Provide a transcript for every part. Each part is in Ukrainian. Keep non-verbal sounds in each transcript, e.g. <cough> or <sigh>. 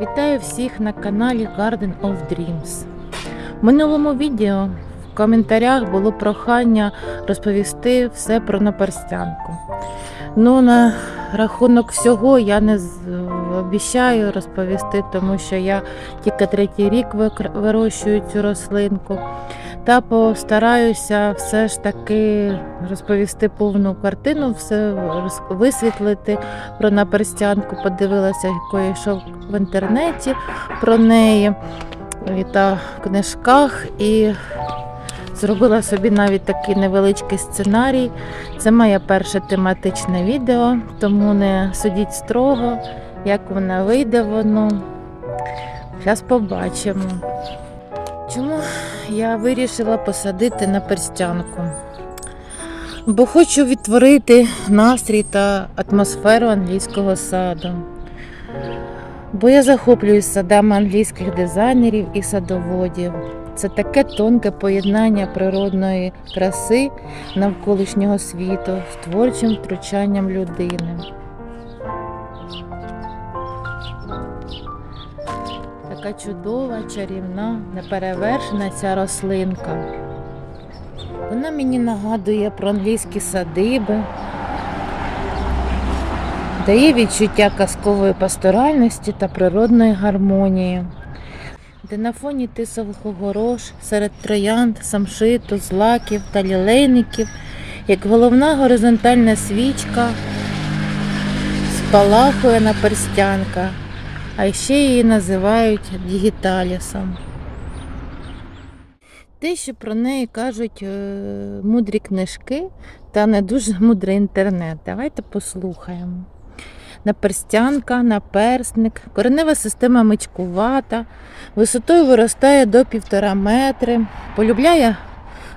Вітаю всіх на каналі Garden of Dreams. В минулому відео в коментарях було прохання розповісти все про наперстянку. Ну, на рахунок всього я не обіцяю розповісти, тому що я тільки третій рік вирощую цю рослинку. Та постараюся все ж таки розповісти повну картину, все висвітлити про наперстянку, подивилася, якої йшов в інтернеті про неї та в книжках, і зробила собі навіть такий невеличкий сценарій. Це моє перше тематичне відео, тому не судіть строго, як воно вийде воно. Зараз побачимо. Чому я вирішила посадити на перстянку? Бо хочу відтворити настрій та атмосферу англійського саду. Бо я захоплююсь садами англійських дизайнерів і садоводів. Це таке тонке поєднання природної краси навколишнього світу з творчим втручанням людини. Така чудова, чарівна, неперевершена ця рослинка. Вона мені нагадує про англійські садиби, дає відчуття казкової пасторальності та природної гармонії, де на фоні тисового горош серед троянд, самшиту, злаків та лілейників, як головна горизонтальна свічка, спалахує наперстянка, а ще її називають дігіталісом. Те, що про неї кажуть е, мудрі книжки та не дуже мудрий інтернет. Давайте послухаємо. Наперстянка, наперсник, коренева система мичкувата, висотою виростає до півтора метри, полюбляє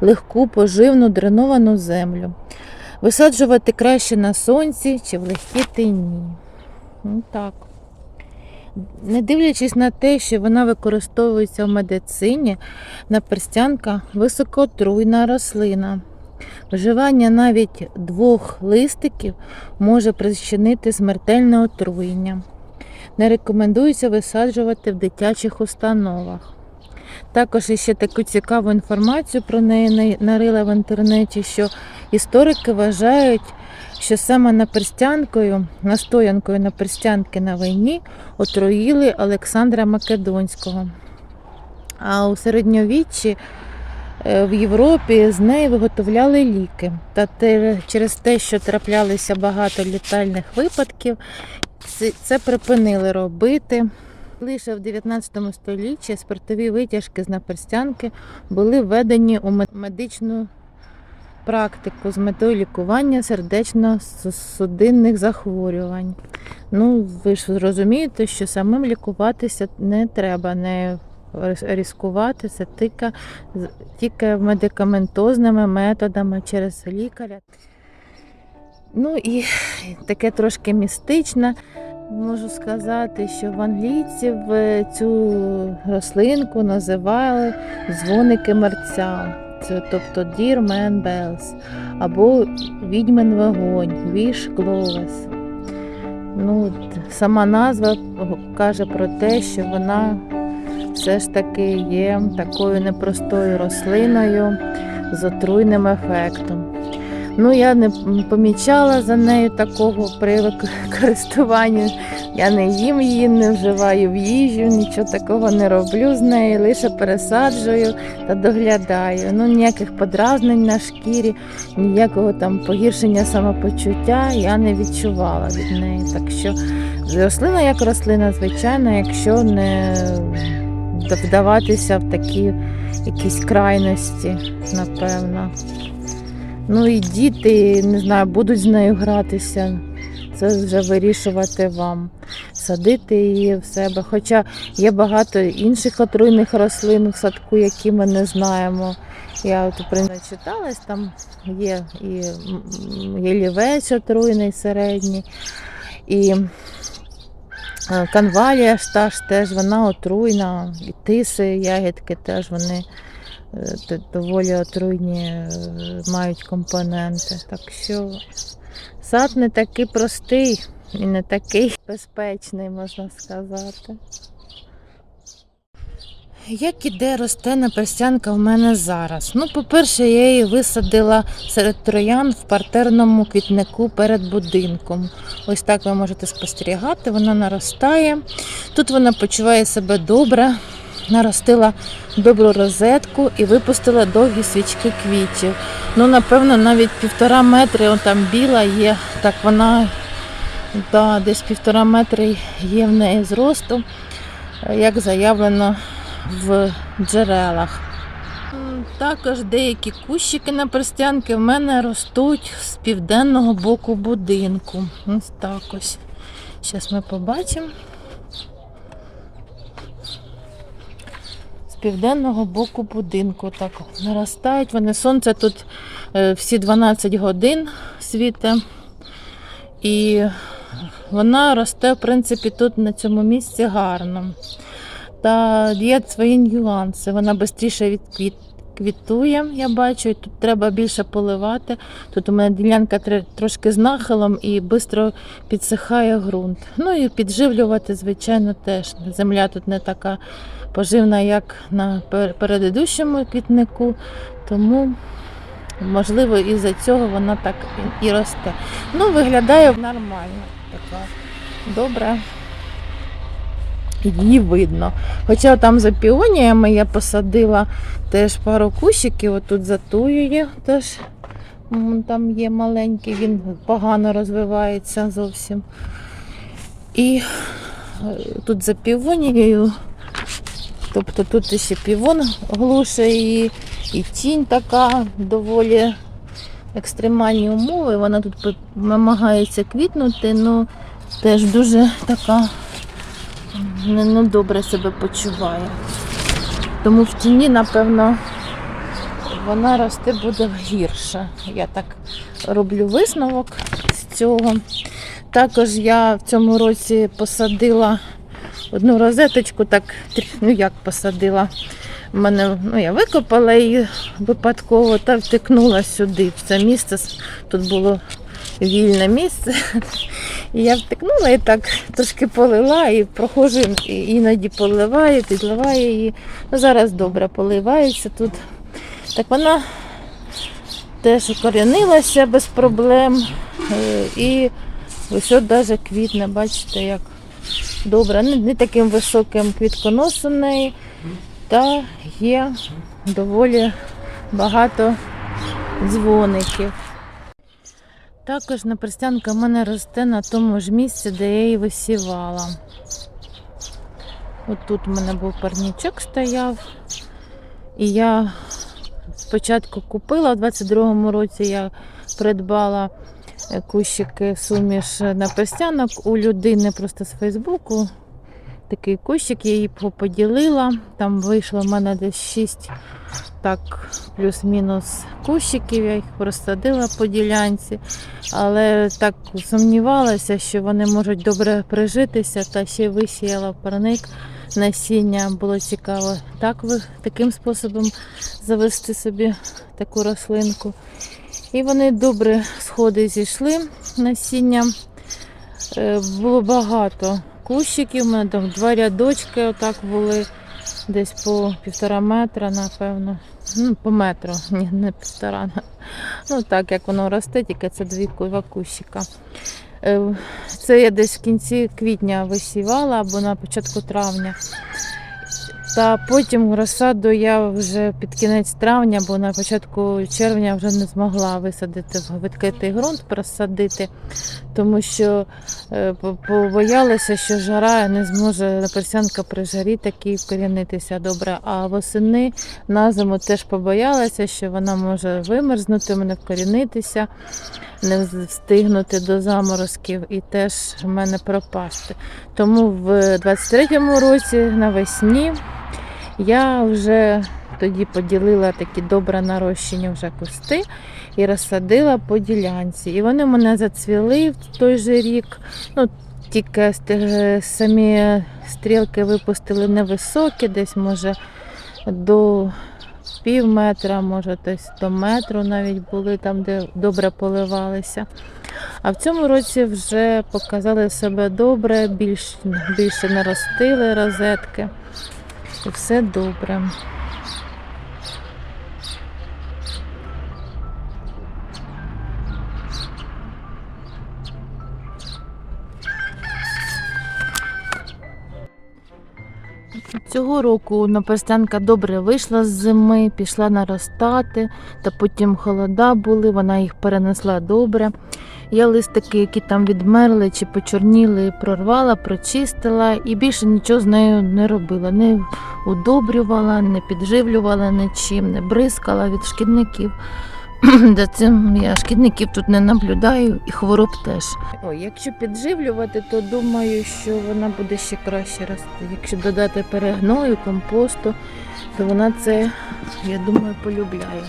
легку поживну дреновану землю. Висаджувати краще на сонці чи в легкій тині. Ну, так. Не дивлячись на те, що вона використовується в медицині, наперстянка високотруйна рослина. Вживання навіть двох листиків може причинити смертельне отруєння. Не рекомендується висаджувати в дитячих установах. Також іще таку цікаву інформацію про неї нарила в інтернеті, що історики вважають, що саме наперстянкою, настоянкою наперстянки на війні отруїли Олександра Македонського. А у середньовіччі е, в Європі з неї виготовляли ліки. Та через те, що траплялися багато літальних випадків, це припинили робити. Лише в 19 столітті спиртові витяжки з наперстянки були введені у медичну практику з метою лікування сердечно-судинних захворювань. Ну, ви ж розумієте, що самим лікуватися не треба, не ризикувати, це тільки, тільки медикаментозними методами через лікаря. Ну і таке трошки містичне. Можу сказати, що в англійців е, цю рослинку називали дзвоники мерця, тобто Dear Man Bells, або відьмин вогонь, Wish Кловес. Ну, сама назва каже про те, що вона все ж таки є такою непростою рослиною з отруйним ефектом. Ну, я не помічала за нею такого при використанні. <laughs> Я не їм її, не вживаю в їжу, нічого такого не роблю з нею, лише пересаджую та доглядаю. Ну, ніяких подразнень на шкірі, ніякого там погіршення самопочуття я не відчувала від неї. Так що рослина як рослина, звичайно, якщо не вдаватися в такі якісь крайності, напевно. Ну і діти, не знаю, будуть з нею гратися. Це вже вирішувати вам, садити її в себе. Хоча є багато інших отруйних рослин в садку, які ми не знаємо. Я от принаймні там є і м, отруйний середній, і е, канвалія ж та ж теж вона отруйна, і тиси, ягідки теж вони доволі отруйні е, мають компоненти. Так що сад не такий простий і не такий безпечний, можна сказати. Як і де росте наперстянка в мене зараз? Ну, по-перше, я її висадила серед троян в партерному квітнику перед будинком. Ось так ви можете спостерігати, вона наростає. Тут вона почуває себе добре, наростила добру розетку і випустила довгі свічки квітів. Ну, напевно, навіть півтора метри, он там біла є, так вона да, десь півтора метри є в неї зросту, як заявлено в джерелах. Також деякі кущики на перстянки в мене ростуть з південного боку будинку. Ось так ось. Зараз ми побачимо. Південного боку будинку так наростають. Вони сонце тут е, всі 12 годин світе. І вона росте, в принципі, тут на цьому місці гарно. Та є свої нюанси. Вона швидше відквіт, квітує, я бачу, і тут треба більше поливати. Тут у мене ділянка трошки з нахилом і швидко підсихає ґрунт. Ну і підживлювати, звичайно, теж. Земля тут не така поживна, як на пер- передидущому квітнику, тому. Можливо, із-за цього вона так і- і росте. Ну, виглядає нормально. Така добра. Її видно. Хоча там за піоніями я посадила теж пару кущиків, отут за туєю теж там є маленький, він погано розвивається зовсім. І е, тут за півонією, тобто тут ще півон глуше і, і тінь така доволі екстремальні умови. Вона тут намагається квітнути, ну теж дуже така не, не себе почуває. Тому в тіні, напевно, вона рости буде гірше. Я так роблю висновок з цього. Також я в цьому році посадила одну розеточку, так, <laughs> ну як посадила. Мене, ну, я викопала її випадково та втикнула сюди, в це місце. Тут було вільне місце. <laughs> І я втикнула і так трошки полила і проходжу, і іноді поливаю, підливаю її. Ну, зараз добре поливається тут. Так вона теж укорінилася без проблем. Е, І ось навіть квітне, бачите, як добре. Не, таким високим квітконосом неї, та є доволі багато дзвоників. Також наперстянка в мене росте на тому ж місці, де я її висівала. От тут у мене був парнічок стояв. І я спочатку купила, в 22-му році я придбала кущики суміш наперстянок у людини просто з Фейсбуку. Такий кущик, я її поділила. Там вийшло в мене десь 6 так, плюс-мінус кущиків, я їх розсадила по ділянці, але так сумнівалася, що вони можуть добре прижитися, та ще висіяла парник насіння. Було цікаво так таким способом завести собі таку рослинку. І вони добре сходи зійшли насіння. Е, Було багато кущиків, у мене там два рядочки отак були. Десь по півтора метра, напевно. Ну, по метру, <laughs> ні, не півтора. Ну так, як воно росте, тільки це дві кущика. Е, Це я десь в кінці квітня висівала або на початку травня. Та потім розсаду я вже під кінець травня, бо на початку червня вже не змогла висадити в відкритий ґрунт, просадити, тому що е, побоялася, що жара не зможе персянка при жарі таки вкорінитися добре. А восени на зиму теж побоялася, що вона може вимерзнути, мене вкорінитися, не встигнути до заморозків і теж в мене пропасти. Тому в 23-му році навесні я вже тоді поділила такі добре нарощені вже кусти і розсадила по ділянці. І вони мене зацвіли в той же рік. Ну, тільки самі стрілки випустили невисокі, десь може до пів метра, може десь до метру навіть були там, де добре поливалися. А в цьому році вже показали себе добре, більш, більше наростили розетки. І все добре. Цього року наперстянка добре вийшла з зими, пішла наростати, та потім холода були, вона їх перенесла добре. Я листики, які там відмерли чи почорніли, прорвала, прочистила і більше нічого з нею не робила. Не удобрювала, не підживлювала нічим, не бризкала від шкідників. <laughs> За цим я шкідників тут не наблюдаю і хвороб теж. Ой, якщо підживлювати, то думаю, що вона буде ще краще рости. Якщо додати перегною, компосту, то вона це, я думаю, полюбляє.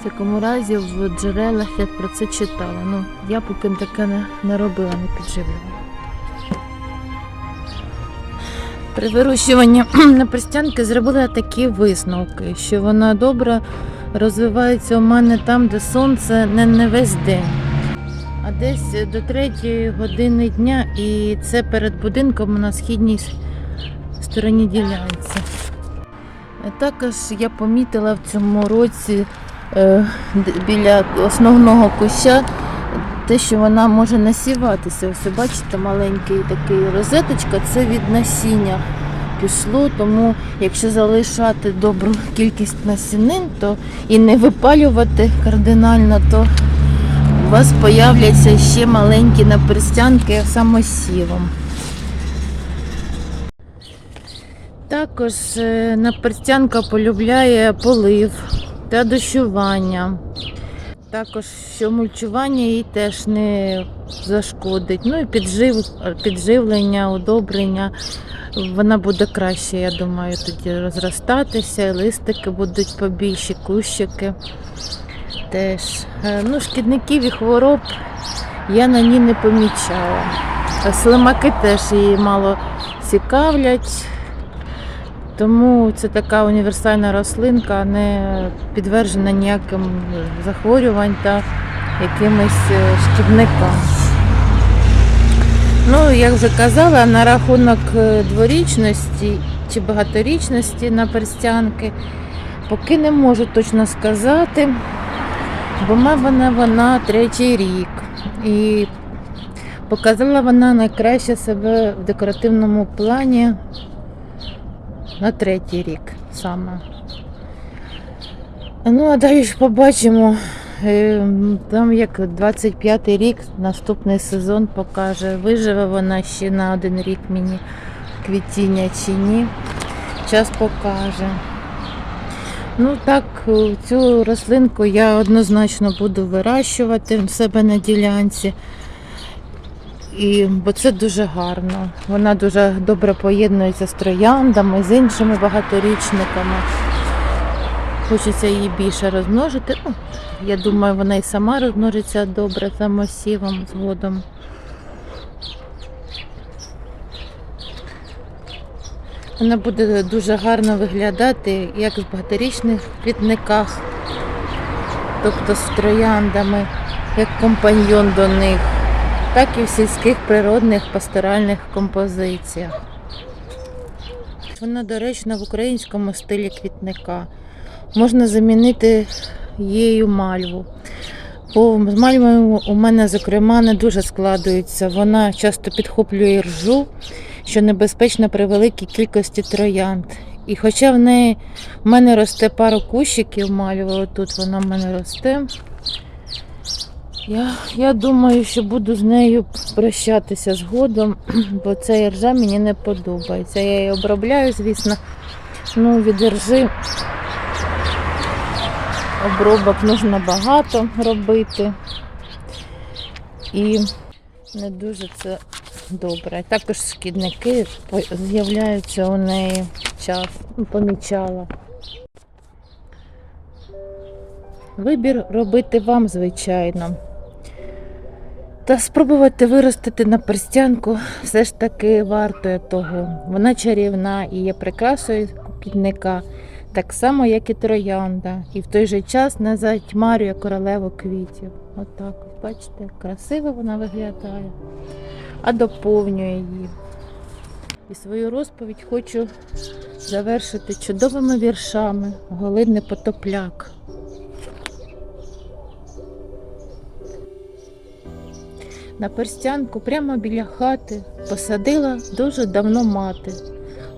В такому разі в джерелах я про це читала. Ну, я поки таке не, не робила, не підживлювала. При вирощуванні <clears throat> наперстянки зробила такі висновки, що вона добре розвивається у мене там, де сонце не, не весь. А десь до третьої години дня, і це перед будинком на східній стороні ділянці. Е, Також я помітила в цьому році е, біля основного куща те, що вона може насіватися. Ось бачите, маленький такий розеточка, це від насіння пішло, тому якщо залишати добру кількість насінин, то і не випалювати кардинально, то у вас появляться ще маленькі наперстянки самосівом. Також е, наперстянка полюбляє полив та дощування. Також що мульчування їй теж не зашкодить. Ну і піджив, підживлення, удобрення. Вона буде краще, я думаю, тоді розростатися, листики будуть побільші, кущики теж. Е, Ну, шкідників і хвороб я на ній не помічала. Слимаки теж її мало цікавлять. Тому це така універсальна рослинка, не підтверджена ніяким захворювань та якимось е, шкідникам. Ну, як вже казала, на рахунок е, дворічності чи багаторічності на перстянки, поки не можу точно сказати, бо в мене вона третій рік. І показала вона найкраще себе в декоративному плані на третій рік саме. Ну, а далі ж побачимо. Е, Там як 25-й рік, наступний сезон покаже, виживе вона ще на один рік мені квітіння чи ні. Час покаже. Ну так, е, цю рослинку я однозначно буду вирощувати в себе на ділянці. І, бо це дуже гарно. Вона дуже добре поєднується з трояндами, з іншими багаторічниками. Хочеться її більше розмножити. Ну, я думаю, вона і сама розмножиться добре самосівом згодом. Вона буде дуже гарно виглядати як в багаторічних квітниках, тобто з трояндами, як компаньйон до них, так і в сільських природних пасторальних композиціях. Вона доречна в українському стилі квітника. Можна замінити її мальву. Бо з мальвою у мене, зокрема, не дуже складується. Вона часто підхоплює ржу, що небезпечно при великій кількості троянд. І хоча в неї в мене росте пару кущиків мальви, отут вона в мене росте. Я, я думаю, що буду з нею прощатися згодом, <clears throat> бо ця ржа мені не подобається. Я її обробляю, звісно. Ну, від ржи обробок нужно багато робити. І не дуже це добре. Також шкідники з'являються у неї час, помічала. Вибір робити вам, звичайно. Та спробувати виростити на перстянку все ж таки вартує того. Вона чарівна і є прикрасою квітника. так само, як і троянда, і в той же час не затьмарює королеву квітів. Отак, ось, бачите, красиво вона виглядає, а доповнює її. І свою розповідь хочу завершити чудовими віршами Голини Потопляк. На перстянку прямо біля хати посадила дуже давно мати.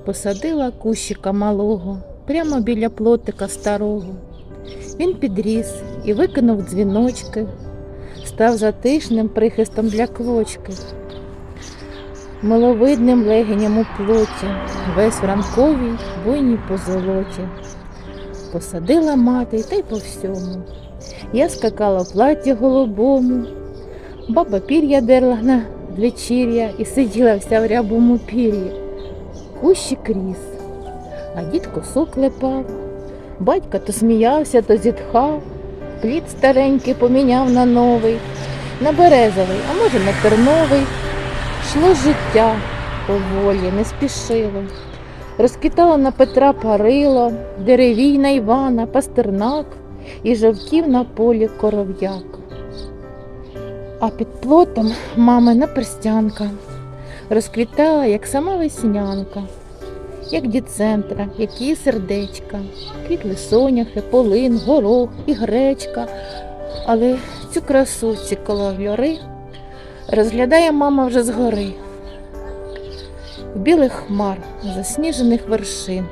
Посадила кущика малого прямо біля плотика старого. Він підріс і викинув дзвіночки, став затишним прихистом для квочки, миловидним легеням у плоті, весь в ранковій буйній позолоті. Посадила мати та й по всьому. Я скакала в платі голубому, баба пір'я дерла на вечір'я і сиділа вся в рябому пір'ї. Кущик ріс, а дід косу клепав. Батько то сміявся, то зітхав, плід старенький поміняв на новий, на березовий, а може на терновий. Шло життя поволі, не спішило. Розквітало на Петра парило, деревій на Івана, пастернак і жовтів на полі коров'як. А під плотом мамина перстянка розквітала, як сама веснянка, як діцентра, як її сердечка, квітли соняхи, полин, горох і гречка. Але цю красу, ці кольори розглядає мама вже згори, в білих хмар, засніжених вершин,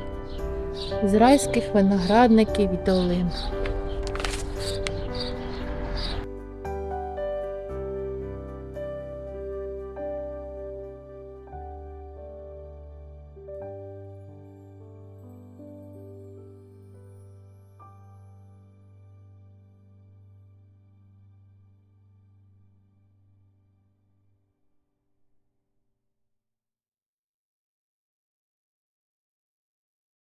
з райських виноградників і долин.